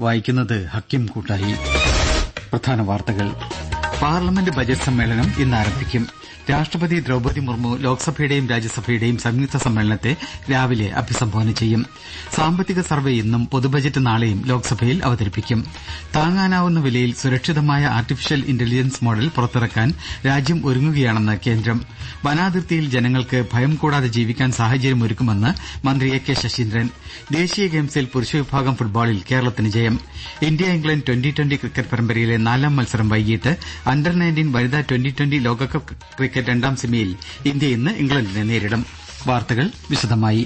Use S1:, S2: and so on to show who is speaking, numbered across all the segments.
S1: വായിക്കുന്നത് ഹക്കിം കൂട്ടായി. പ്രധാന വാർത്തകൾ. പാർലമെന്റ് ബജറ്റ് സമ്മേളനം ഇന്ന് ആരംഭിക്കും രാഷ്ട്രപതി ദ്രൌപദി മുർമു ലോക്സഭയുടെയും രാജ്യസഭയുടെയും സംയുക്ത സമ്മേളനത്തെ രാവിലെ അഭിസംബോധന ചെയ്യും. സാമ്പത്തിക സർവേ ഇന്നും പൊതുബജറ്റ് നാളെയും ലോക്സഭയിൽ അവതരിപ്പിക്കും. താങ്ങാനാവുന്ന വിലയിൽ സുരക്ഷിതമായ ആർട്ടിഫിഷ്യൽ ഇന്റലിജൻസ് മോഡൽ പുറത്തിറക്കാൻ രാജ്യം ഒരുങ്ങുകയാണെന്ന് കേന്ദ്രം. വനാതിർത്തിയിൽ ജനങ്ങൾക്ക് ഭയം കൂടാതെ ജീവിക്കാൻ സാഹചര്യമൊരുക്കുമെന്ന് മന്ത്രി എ കെ ശശീന്ദ്രൻ. ദേശീയ ഗെയിംസിൽ പുരുഷ വിഭാഗം ഫുട്ബോളിൽ കേരളത്തിന് ജയം. India England twenty twenty cricket പരമ്പരയിലെ നാലാം മത്സരം വൈകിട്ട് അണ്ടർ നയന്റീൻ വനിതാ ട്വന്റി ട്വന്റി ലോകകപ്പ് ക്രിക്കറ്റ് രണ്ടാം സെമിയിൽ ഇന്ത്യ ഇന്ന് ഇംഗ്ലണ്ടിനെ നേരിടും. വാർത്തകൾ വിശദമായി.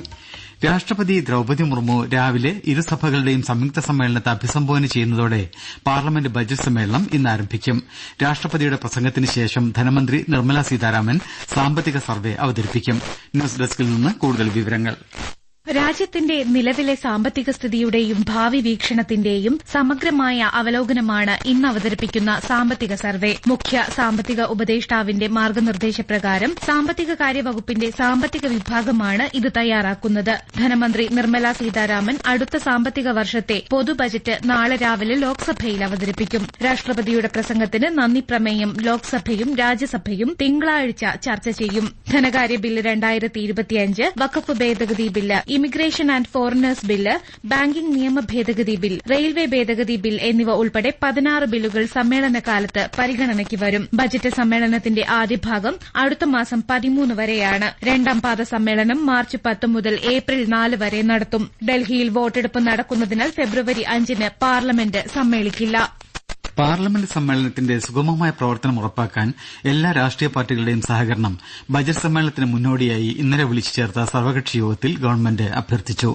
S1: രാഷ്ട്രപതി ദ്രൌപദി മുർമു രാവിലെ ഇരുസഭകളുടെയും സംയുക്ത സമ്മേളനത്തെ അഭിസംബോധന ചെയ്യുന്നതോടെ പാർലമെന്റ് ബജറ്റ് സമ്മേളനം ഇന്ന് ആരംഭിക്കും. രാഷ്ട്രപതിയുടെ പ്രസംഗത്തിന് ശേഷം ധനമന്ത്രി നിർമ്മലാ സീതാരാമൻ സാമ്പത്തിക സർവേ അവതരിപ്പിക്കും. ന്യൂസ് ഡെസ്കിൽ നിന്ന് കൂടുതൽ വിവരങ്ങൾ.
S2: രാജ്യത്തിന്റെ നിലവിലെ സാമ്പത്തിക സ്ഥിതിയുടെയും ഭാവി വീക്ഷണത്തിന്റെയും സമഗ്രമായ അവലോകനമാണ് ഇന്ന് അവതരിപ്പിക്കുന്ന സാമ്പത്തിക സർവേ. മുഖ്യ സാമ്പത്തിക ഉപദേഷ്ടാവിന്റെ മാർഗനിർദ്ദേശപ്രകാരം സാമ്പത്തിക കാര്യവകുപ്പിന്റെ സാമ്പത്തിക വിഭാഗമാണ് ഇത് തയ്യാറാക്കുന്നത്. ധനമന്ത്രി നിർമ്മല സീതാരാമൻ അടുത്ത സാമ്പത്തിക വർഷത്തെ പൊതു ബജറ്റ് നാളെ രാവിലെ ലോക്സഭയിൽ അവതരിപ്പിക്കും. രാഷ്ട്രപതിയുടെ പ്രസംഗത്തിന് നന്ദി പ്രമേയം ലോക്സഭയും രാജ്യസഭയും തിങ്കളാഴ്ച ചർച്ച ചെയ്യും. ധനകാര്യ ബില്ല് വഖഫ് ഭേദഗതി bill immigration and foreigners bill banking നിയമ ഭേദഗതി ബിൽ റെയിൽവേ ഭേദഗതി ബിൽ എന്നിവ ഉൾപ്പെടെ പതിനാറ് ബില്ലുകൾ സമ്മേളനകാലത്ത് പരിഗണനയ്ക്ക് വരും. ബജറ്റ് സമ്മേളനത്തിന്റെ ആദ്യഭാഗം അടുത്ത മാസം പതിമൂന്ന് വരെയാണ്. രണ്ടാം പാദ സമ്മേളനം മാർച്ച് പത്ത് മുതൽ ഏപ്രിൽ നാല് വരെ നടത്തും. ഡൽഹിയിൽ വോട്ടെടുപ്പ് നടക്കുന്നതിനാൽ ഫെബ്രുവരി അഞ്ചിന് പാർലമെന്റ് സമ്മേളിക്കില്ല.
S1: പാർലമെന്റ് സമ്മേളനത്തിന്റെ സുഗമമായ പ്രവർത്തനം ഉറപ്പാക്കാൻ എല്ലാ രാഷ്ട്രീയ പാർട്ടികളുടെയും സഹകരണം ബജറ്റ് സമ്മേളനത്തിന് മുന്നോടിയായി ഇന്നലെ വിളിച്ചു ചേർത്ത സർവകക്ഷി യോഗത്തിൽ ഗവൺമെന്റ് അഭ്യർത്ഥിച്ചു.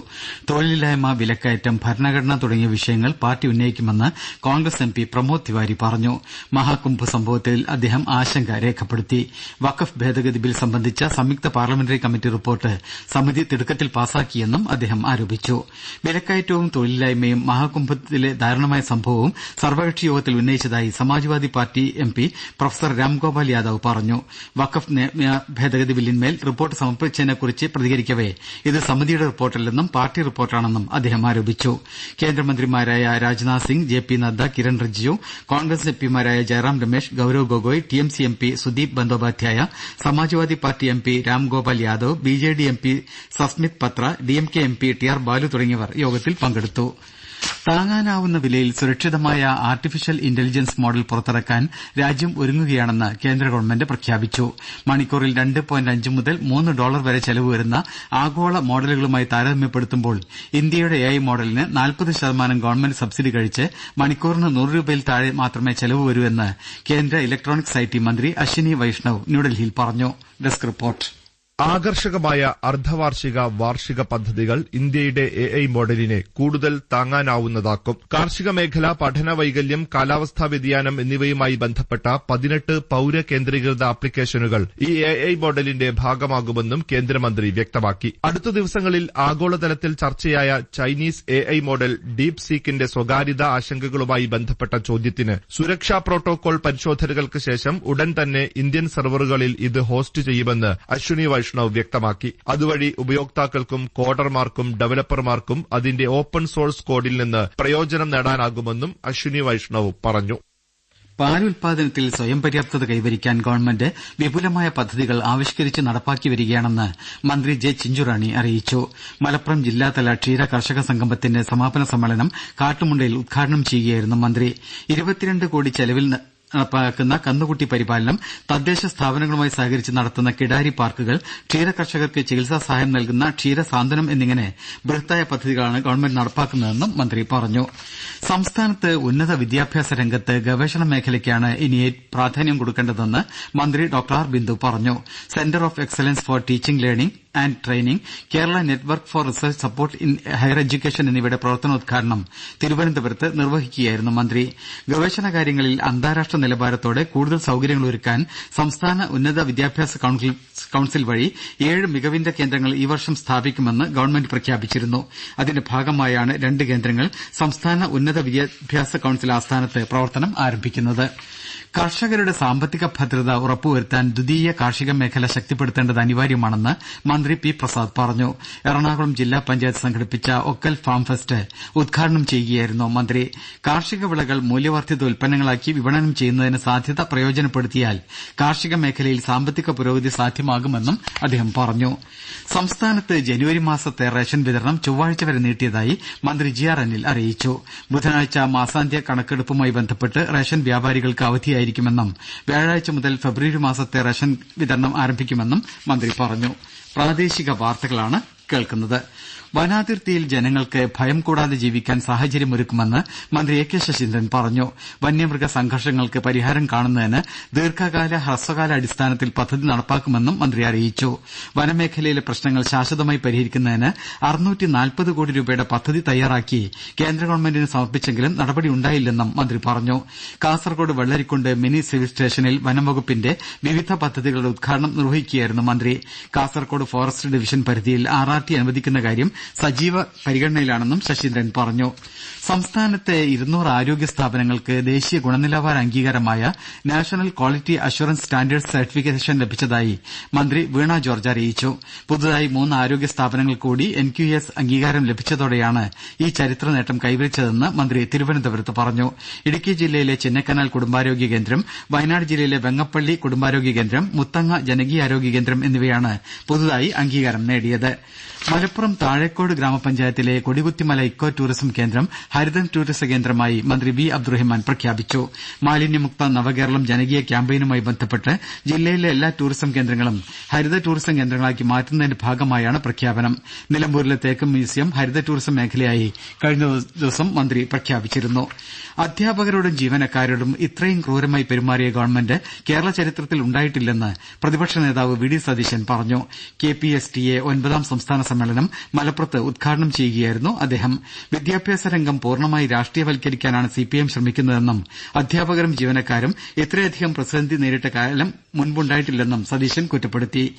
S1: തൊഴിലില്ലായ്മ വിലക്കയറ്റം ഭരണഘടന തുടങ്ങിയ വിഷയങ്ങൾ party ഉന്നയിക്കുമെന്ന് Congress M P Pramod Tiwari പറഞ്ഞു. മഹാകുംഭ് സംഭവത്തിൽ അദ്ദേഹം ആശങ്ക രേഖപ്പെടുത്തി. വഖഫ് ഭേദഗതി ബിൽ സംബന്ധിച്ച സംയുക്ത പാർലമെന്ററി കമ്മിറ്റി റിപ്പോർട്ട് സമിതി തിടുക്കത്തിൽ പാസാക്കിയെന്നും അദ്ദേഹം ആരോപിച്ചു. വിലക്കയറ്റവും തൊഴിലില്ലായ്മയും മഹാകുംഭത്തിലെ ദാരുണമായ സംഭവവും സർവകക്ഷി യോഗത്തിൽ ഉന്നയിച്ചതായി Samajwadi party M P professor Ramgopal Yadav പറഞ്ഞു. വഖഫ് ഭേദഗതി ബില്ലിന്മേൽ റിപ്പോർട്ട് സമർപ്പിച്ചതിനെക്കുറിച്ച് പ്രതികരിക്കവെ ഇത് സമിതിയുടെ റിപ്പോർട്ടല്ലെന്നും പാർട്ടി റിപ്പോർട്ടാണെന്നും അദ്ദേഹം ആരോപിച്ചു. കേന്ദ്രമന്ത്രിമാരായ Rajnath Singh J P Nadda Kiren Rijiju Congress M പിമാരായ Jairam Ramesh Gaurav Gogoi T M C M P Sudip Bandyopadhyay Samajwadi party M P Ramgopal Yadav B J D M P Sasmit Patra D M K M P T R Baalu തുടങ്ങിയവർ യോഗത്തിൽ പങ്കെടുത്തു. താങ്ങാനാവുന്ന വിലയിൽ സുരക്ഷിതമായ artificial intelligence model പുറത്തിറക്കാൻ രാജ്യം ഒരുങ്ങുകയാണെന്ന് കേന്ദ്ര government പ്രഖ്യാപിച്ചു. മണിക്കൂറിൽ രണ്ട് പോയിന്റ് അഞ്ച് മുതൽ മൂന്ന് ഡോളർ വരെ ചെലവ് വരുന്ന ആഗോള മോഡലുകളുമായി താരതമ്യപ്പെടുത്തുമ്പോൾ ഇന്ത്യയുടെ എ ഐ മോഡലിന് നാൽപ്പത് ശതമാനം ഗവൺമെന്റ് സബ്സിഡി കഴിച്ച് മണിക്കൂറിന് നൂറ് രൂപയിൽ താഴെ മാത്രമേ ചെലവ് വരൂ എന്ന് കേന്ദ്ര ഇലക്ട്രോണിക്സ് ഐ ടി മന്ത്രി അശ്വിനി വൈഷ്ണവ് ന്യൂഡൽഹിയിൽ പറഞ്ഞു.
S3: ആകർഷകമായ അർദ്ധവാർഷിക വാർഷിക പദ്ധതികൾ ഇന്ത്യയുടെ എ ഐ മോഡലിനെ കൂടുതൽ താങ്ങാനാവുന്നതാക്കും. കാർഷിക മേഖല പഠന വൈകല്യം കാലാവസ്ഥാ വ്യതിയാനം എന്നിവയുമായി ബന്ധപ്പെട്ട പതിനെട്ട് പൌര കേന്ദ്രീകൃത ആപ്ലിക്കേഷനുകൾ ഈ എ ഐ മോഡലിന്റെ ഭാഗമാകുമെന്നും കേന്ദ്രമന്ത്രി വ്യക്തമാക്കി. അടുത്ത ദിവസങ്ങളിൽ ആഗോളതലത്തിൽ ചർച്ചയായ Chinese A I model deep സീക്കിന്റെ സ്വകാര്യത ആശങ്കകളുമായി ബന്ധപ്പെട്ട ചോദ്യത്തിന് സുരക്ഷാ പ്രോട്ടോകോൾ പരിശോധനകൾക്ക് ശേഷം ഉടൻ തന്നെ ഇന്ത്യൻ സെർവറുകളിൽ ഇത് ഹോസ്റ്റ് ചെയ്യുമെന്ന് അശ്വിനി വൈഷ്ണവ് വ്യക്തമാക്കി. അതുവഴി ഉപയോക്താക്കൾക്കും കോഡർമാർക്കും ഡെവലപ്പർമാർക്കും അതിന്റെ ഓപ്പൺ സോഴ്സ് കോഡിൽ നിന്ന് പ്രയോജനം നേടാനാകുമെന്നും അശ്വിനി വൈഷ്ണവ് പറഞ്ഞു.
S1: പാലുൽപാദനത്തിൽ സ്വയം പര്യാപ്തത കൈവരിക്കാൻ ഗവൺമെന്റ് വിപുലമായ പദ്ധതികൾ ആവിഷ്കരിച്ച് നടപ്പാക്കി വരികയാണെന്ന് മന്ത്രി ജെ ചിഞ്ചുറാണി അറിയിച്ചു. മലപ്പുറം ജില്ലാതല ക്ഷീര കർഷക സംഗമത്തിന്റെ സമാപന സമ്മേളനം കാട്ടുമുണ്ടയിൽ ഉദ്ഘാടനം ചെയ്യുകയായിരുന്നു മന്ത്രി. കോടി ചെലവിൽ നടപ്പാക്കുന്ന കന്നുകുട്ടി പരിപാലനം തദ്ദേശ സ്ഥാപനങ്ങളുമായി സഹകരിച്ച് നടത്തുന്ന കിടാരി പാർക്കുകൾ ക്ഷീര കർഷകർക്ക് ചികിത്സാ സഹായം നൽകുന്ന ക്ഷീര സാന്ത്വനം എന്നിങ്ങനെ ബൃഹത്തായ പദ്ധതികളാണ് ഗവൺമെന്റ് നടപ്പാക്കുന്നതെന്നും മന്ത്രി പറഞ്ഞു. സംസ്ഥാനത്ത് ഉന്നത വിദ്യാഭ്യാസ രംഗത്ത് ഗവേഷണ മേഖലയ്ക്കാണ് ഇനി പ്രാധാന്യം കൊടുക്കേണ്ടതെന്ന് മന്ത്രി ഡോക്ടർ ആർ ബിന്ദു പറഞ്ഞു. Centre of excellence for teaching learning and training Kerala network for research support in higher education എന്നിവയുടെ പ്രവർത്തനോദ്ഘാടനം തിരുവനന്തപുരത്ത് നിർവഹിക്കുകയായിരുന്നു മന്ത്രി. ഗവേഷണ കാര്യങ്ങളിൽ അന്താരാഷ്ട്ര നിലവാരത്തോടെ കൂടുതൽ സൌകര്യങ്ങൾ ഒരുക്കാൻ സംസ്ഥാന ഉന്നത വിദ്യാഭ്യാസ കൌൺസിൽ വഴി ഏഴ് മികവിന്റെ കേന്ദ്രങ്ങൾ ഈ വർഷം സ്ഥാപിക്കുമെന്ന് ഗവൺമെന്റ് പ്രഖ്യാപിച്ചിരുന്നു. അതിന്റെ ഭാഗമായാണ് രണ്ട് കേന്ദ്രങ്ങൾ സംസ്ഥാന ഉന്നത വിദ്യാഭ്യാസ കൌൺസിൽ ആസ്ഥാനത്ത് പ്രവർത്തനം ആരംഭിക്കുന്നത്. കർഷകരുടെ സാമ്പത്തിക ഭദ്രത ഉറപ്പുവരുത്താൻ ദ്വിതീയ കാർഷിക മേഖല ശക്തിപ്പെടുത്തേണ്ടത് അനിവാര്യമാണെന്ന് മന്ത്രി പി പ്രസാദ് പറഞ്ഞു. എറണാകുളം ജില്ലാ പഞ്ചായത്ത് സംഘടിപ്പിച്ച ഒക്കൽ ഫാം ഫെസ്റ്റ് ഉദ്ഘാടനം ചെയ്യുകയായിരുന്നു മന്ത്രി. കാർഷിക വിളകൾ മൂല്യവർദ്ധിത ഉൽപ്പന്നങ്ങളാക്കി വിപണനം ചെയ്യുന്നതിന് സാധ്യത പ്രയോജനപ്പെടുത്തിയാൽ കാർഷിക മേഖലയിൽ സാമ്പത്തിക പുരോഗതി സാധ്യമാകുമെന്നും അദ്ദേഹം പറഞ്ഞു. സംസ്ഥാനത്ത് ജനുവരി മാസത്തെ റേഷൻ വിതരണം ചൊവ്വാഴ്ച വരെ നീട്ടിയതായി മന്ത്രി ജി ആർ അനിൽ അറിയിച്ചു. ബുധനാഴ്ച മാസാന്ത്യ കണക്കെടുപ്പുമായി ബന്ധപ്പെട്ട് റേഷൻ വ്യാപാരികൾക്ക് അവധിയായിരിക്കുമെന്നും വ്യാഴാഴ്ച മുതൽ ഫെബ്രുവരി മാസത്തെ റേഷൻ വിതരണം ആരംഭിക്കുമെന്നും മന്ത്രി പറഞ്ഞു. കേൾക്കുന്നത്. വനാതിർത്തിയിൽ ജനങ്ങൾക്ക് ഭയം കൂടാതെ ജീവിക്കാൻ സാഹചര്യമൊരുക്കുമെന്ന് മന്ത്രി എ കെ ശശീന്ദ്രൻ പറഞ്ഞു. വന്യമൃഗ സംഘർഷങ്ങൾക്ക് പരിഹാരം കാണുന്നതിന് ദീർഘകാല ഹ്രസ്വകാല അടിസ്ഥാനത്തിൽ പദ്ധതി നടപ്പാക്കുമെന്നും മന്ത്രി അറിയിച്ചു. വനമേഖലയിലെ പ്രശ്നങ്ങൾ ശാശ്വതമായി പരിഹരിക്കുന്നതിന് കോടി രൂപയുടെ പദ്ധതി തയ്യാറാക്കി കേന്ദ്ര ഗവൺമെന്റിന് സമർപ്പിച്ചെങ്കിലും നടപടിയുണ്ടായില്ലെന്നും മന്ത്രി പറഞ്ഞു. കാസർകോട് വെള്ളരിക്കുണ്ട് മിനി സിവിൽ സ്റ്റേഷനിൽ വനംവകുപ്പിന്റെ വിവിധ പദ്ധതികളുടെ ഉദ്ഘാടനം നിർവഹിക്കുകയായിരുന്നു മന്ത്രി. കാസർകോട് ഫോറസ്റ്റ് ഡിവിഷൻ പരിധിയിൽ ആർ ടി അനുവദിക്കുന്ന കാര്യം സജീവ പരിഗണനയിലാണെന്നും ശശീന്ദ്രൻ പറഞ്ഞു. സംസ്ഥാനത്തെ ഇരുന്നൂറ് ആരോഗ്യ സ്ഥാപനങ്ങൾക്ക് ദേശീയ ഗുണനിലവാര അംഗീകാരമായ national quality assurance standard certification ലഭിച്ചതായി മന്ത്രി വീണ ജോർജ് അറിയിച്ചു. പുതുതായി മൂന്ന് ആരോഗ്യ സ്ഥാപനങ്ങൾ കൂടി എൻ ക്യു എസ് അംഗീകാരം ലഭിച്ചതോടെയാണ് ഈ ചരിത്ര നേട്ടം കൈവരിച്ചതെന്ന് മന്ത്രി തിരുവനന്തപുരത്ത് പറഞ്ഞു. ഇടുക്കി ജില്ലയിലെ ചിന്നക്കനാൽ കുടുംബാരോഗ്യ കേന്ദ്രം വയനാട് ജില്ലയിലെ വെങ്ങപ്പള്ളി കുടുംബാരോഗ്യ കേന്ദ്രം മുത്തങ്ങ ജനകീയാരോഗ്യ കേന്ദ്രം എന്നിവയാണ് പുതുതായി അംഗീകാരം നേടിയത്. മലപ്പുറം താഴേക്കോട് ഗ്രാമപഞ്ചായത്തിലെ കൊടികുത്തിമല ഇക്കോ ടൂറിസം കേന്ദ്രം ഹരിത ടൂറിസം കേന്ദ്രമായി മന്ത്രി വി അബ്ദുറഹിമാൻ പ്രഖ്യാപിച്ചു. മാലിന്യമുക്ത നവകേരളം ജനകീയ ക്യാമ്പയിനുമായി ബന്ധപ്പെട്ട് ജില്ലയിലെ എല്ലാ ടൂറിസം കേന്ദ്രങ്ങളും ഹരിത ടൂറിസം കേന്ദ്രങ്ങളാക്കി മാറ്റുന്നതിന്റെ ഭാഗമായാണ് പ്രഖ്യാപനം. നിലമ്പൂരിലെ തേക്ക് മ്യൂസിയം ഹരിത ടൂറിസം മേഖലയായി കഴിഞ്ഞ ദിവസം മന്ത്രി പ്രഖ്യാപിച്ചിരുന്നു. അധ്യാപകരോടും ജീവനക്കാരോടും ഇത്രയും ക്രൂരമായി പെരുമാറിയ ഗവൺമെന്റ് കേരള ചരിത്രത്തിൽ ഉണ്ടായിട്ടില്ലെന്ന് പ്രതിപക്ഷ നേതാവ് വി ഡി സതീശൻ പറഞ്ഞു. K P S T A ഒൻപതാം സംസ്ഥാന സമ്മേളനം മലപ്പുറത്ത് ഉദ്ഘാടനം ചെയ്യുകയായിരുന്നു അദ്ദേഹം. വിദ്യാഭ്യാസ രംഗം പൂർണമായി രാഷ്ട്രീയവൽക്കരിക്കാനാണ് സിപിഐഎം ശ്രമിക്കുന്നതെന്നും അധ്യാപകരും ജീവനക്കാരും ഇത്രയധികം പ്രതിസന്ധി നേരിട്ട കാലം മുൻപുണ്ടായിട്ടില്ലെന്നും സതീശൻ കുറ്റപ്പെടുത്തി.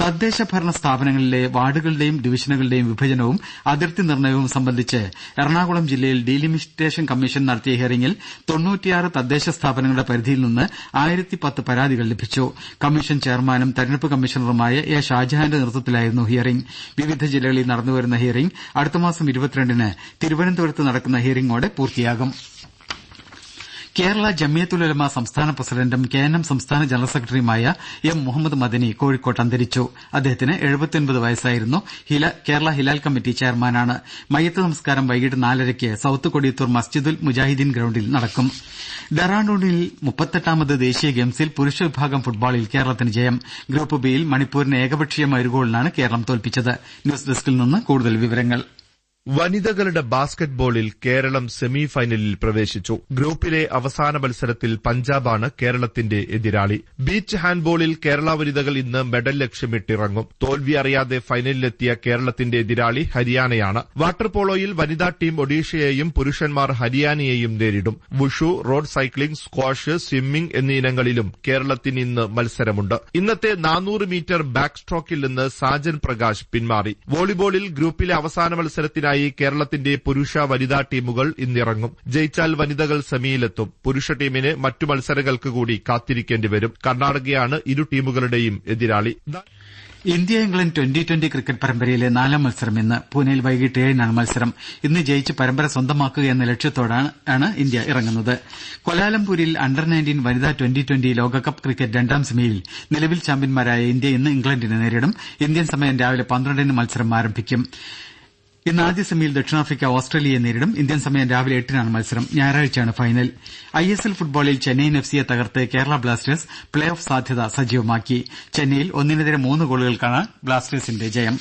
S1: തദ്ദേശ ഭരണ സ്ഥാപനങ്ങളിലെ വാർഡുകളുടെയും ഡിവിഷനുകളുടെയും വിഭജനവും അതിർത്തി നിർണയവും സംബന്ധിച്ച് എറണാകുളം ജില്ലയിൽ ഡീലിമിറ്റേഷൻ കമ്മീഷൻ നടത്തിയ ഹിയറിംഗിൽ തൊണ്ണൂറ്റിയാറ് തദ്ദേശ സ്ഥാപനങ്ങളുടെ പരിധിയിൽ നിന്ന് ആയിരത്തി പത്ത് പരാതികൾ ലഭിച്ചു. കമ്മീഷൻ ചെയർമാനും തെരഞ്ഞെടുപ്പ് കമ്മീഷണറുമായ എ ഷാജഹാന്റെ നേതൃത്വത്തിലായിരുന്നു ഹിയറിംഗ്. വിവിധ ജില്ലകളിൽ നടന്നുവരുന്ന ഹിയറിംഗ് അടുത്തമാസം ഇരുപത്തിരണ്ടിന് തിരുവനന്തപുരത്ത് നടക്കുന്ന ഹിയറിംഗോടെ പൂർത്തിയാകും. കേരള ജമിയത്തുലമ സംസ്ഥാന പ്രസിഡന്റും കെ എൻ എം സംസ്ഥാന ജനറൽ സെക്രട്ടറിയുമായ എം മുഹമ്മദ് മദനി കോഴിക്കോട്ട് അന്തരിച്ചു. അദ്ദേഹത്തിന് വയസ്സായിരുന്നു. കേരള ഹിലാൽ കമ്മിറ്റി ചെയർമാനാണ്. മയ്യത്ത് നമസ്കാരം വൈകിട്ട് നാലരയ്ക്ക് സൌത്ത് കൊടിയത്തൂർ മസ്ജിദുൽ മുജാഹിദ്ദീൻ ഗ്രൌണ്ടിൽ നടക്കും. ഡെറാഡൂണിൽ മുപ്പത്തെട്ടാമത് ദേശീയ ഗെയിംസിൽ പുരുഷ വിഭാഗം ഫുട്ബോളിൽ കേരളത്തിന് ജയം. ഗ്രൂപ്പ് ബിയിൽ മണിപ്പൂരിനെ ഏകപക്ഷീയമായ ഒരു ഗോളിനാണ് കേരളം തോൽപ്പിച്ചത്. ന്യൂസ് ഡെസ്കിൽ നിന്ന് കൂടുതൽ വിവരങ്ങൾ.
S3: വനിതകളുടെ ബാസ്കറ്റ്ബോളിൽ കേരളം സെമി ഫൈനലിൽ പ്രവേശിച്ചു ഗ്രൂപ്പിലെ അവസാന മത്സരത്തിൽ പഞ്ചാബാണ് കേരളത്തിന്റെ എതിരാളി. ബീച്ച് ഹാൻഡ്ബോളിൽ കേരള വനിതകൾ ഇന്ന് മെഡൽ ലക്ഷ്യമിട്ടിറങ്ങും. തോൽവി അറിയാതെ ഫൈനലിലെത്തിയ കേരളത്തിന്റെ എതിരാളി ഹരിയാനയാണ്. വാട്ടർ പോളോയിൽ വനിതാ ടീം ഒഡീഷയെയും പുരുഷന്മാർ ഹരിയാനയെയും നേരിടും. Wushu road cycling squash swimming എന്നീ ഇനങ്ങളിലും കേരളത്തിന് ഇന്ന് മത്സരമുണ്ട്. ഇന്നത്തെ നാനൂറ് മീറ്റർ ബാക്ക് സ്ട്രോക്കിൽ നിന്ന് സാജൻ പ്രകാശ് പിന്മാറി. വോളിബോളിൽ ഗ്രൂപ്പിലെ അവസാന മത്സരത്തിനായി ഇതിനായി കേരളത്തിന്റെ പുരുഷ വനിതാ ടീമുകൾ ഇന്നിറങ്ങും. ജയിച്ചാൽ വനിതകൾ സെമിയിലെത്തും. പുരുഷ ടീമിന് മറ്റു മത്സരങ്ങൾക്ക് കൂടി കാത്തിരിക്കേണ്ടി വരും. കർണാടകയാണ് ഇരു ടീമുകളുടെയും എതിരാളി.
S1: India England twenty twenty cricket പരമ്പരയിലെ നാലാം മത്സരം ഇന്ന് പൂനെയിൽ വൈകിട്ട് ഏഴിനാണ് മത്സരം. ഇന്ന് ജയിച്ച് പരമ്പര സ്വന്തമാക്കുക എന്ന ലക്ഷ്യത്തോടെയാണ് ഇന്ത്യ ഇറങ്ങുന്നത്. കൊലാലംപൂരിൽ അണ്ടർ നയന്റീൻ വനിതാ ട്വന്റി ട്വന്റി ലോകകപ്പ് ക്രിക്കറ്റ് രണ്ടാം സെമിയിൽ നിലവിൽ ചാമ്പ്യന്മാരായ ഇന്ത്യ ഇന്ന് ഇംഗ്ലണ്ടിനെ നേരിടും. ഇന്ത്യൻ സമയം രാവിലെ പന്ത്രണ്ടിന് മത്സരം ആരംഭിക്കും. ഇന്ന് ആദ്യ സെമിയിൽ ദക്ഷിണാഫ്രിക്ക ഓസ്ട്രേലിയയെ നേരിടും. ഇന്ത്യൻ സമയം രാവിലെ എട്ടിനാണ് മത്സരം. ഞായറാഴ്ചയാണ് ഫൈനൽ. ഐ എസ് എൽ ഫുട്ബോളിൽ ചെന്നൈയിൻ എഫ് സിയെ തകർത്ത് കേരള ബ്ലാസ്റ്റേഴ്സ് പ്ലേ ഓഫ് സാധ്യത സജീവമാക്കി. ചെന്നൈയിൽ ഒന്നിനെതിരെ മൂന്ന് ഗോളുകൾക്കാണ് ബ്ലാസ്റ്റേഴ്സിന്റെ ജയം.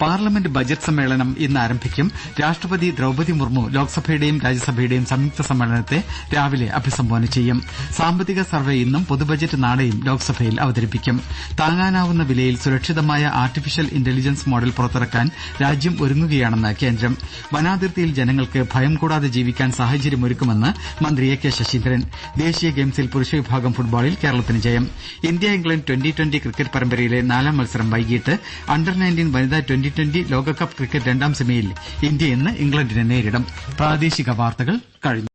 S1: പാർലമെന്റ് ബജറ്റ് സമ്മേളനം ഇന്ന് ആരംഭിക്കും. രാഷ്ട്രപതി ദ്രൌപതി മുർമു ലോക്സഭയുടെയും രാജ്യസഭയുടെയും സംയുക്ത സമ്മേളനത്തെ രാവിലെ അഭിസംബോധന ചെയ്യും. സാമ്പത്തിക സർവേ ഇന്നും പൊതുബജറ്റ് നാളെയും ലോക്സഭയിൽ അവതരിപ്പിക്കും. താങ്ങാനാവുന്ന വിലയിൽ സുരക്ഷിതമായ ആർട്ടിഫിഷ്യൽ ഇന്റലിജൻസ് മോഡൽ പുറത്തിറക്കാൻ രാജ്യം ഒരുങ്ങുകയാണെന്ന് കേന്ദ്രം. വനാതിർത്തിയിൽ ജനങ്ങൾക്ക് ഭയം കൂടാതെ ജീവിക്കാൻ സാഹചര്യമൊരുക്കുമെന്ന് മന്ത്രി എ കെ ശശീന്ദ്രൻ. ദേശീയ ഗെയിംസിൽ പുരുഷ വിഭാഗം ഫുട്ബോളിൽ കേരളത്തിന് ജയം. India England twenty twenty cricket പരമ്പരയിലെ നാലാം മത്സരം വൈകിട്ട് അണ്ടർ നയന്റീൻ വനിതാ ട്വന്റി ട്വന്റി ട്വന്റി ലോകകപ്പ് ക്രിക്കറ്റ് രണ്ടാം സെമിയിൽ ഇന്ത്യ ഇന്ന് ഇംഗ്ലണ്ടിനെ നേരിടും.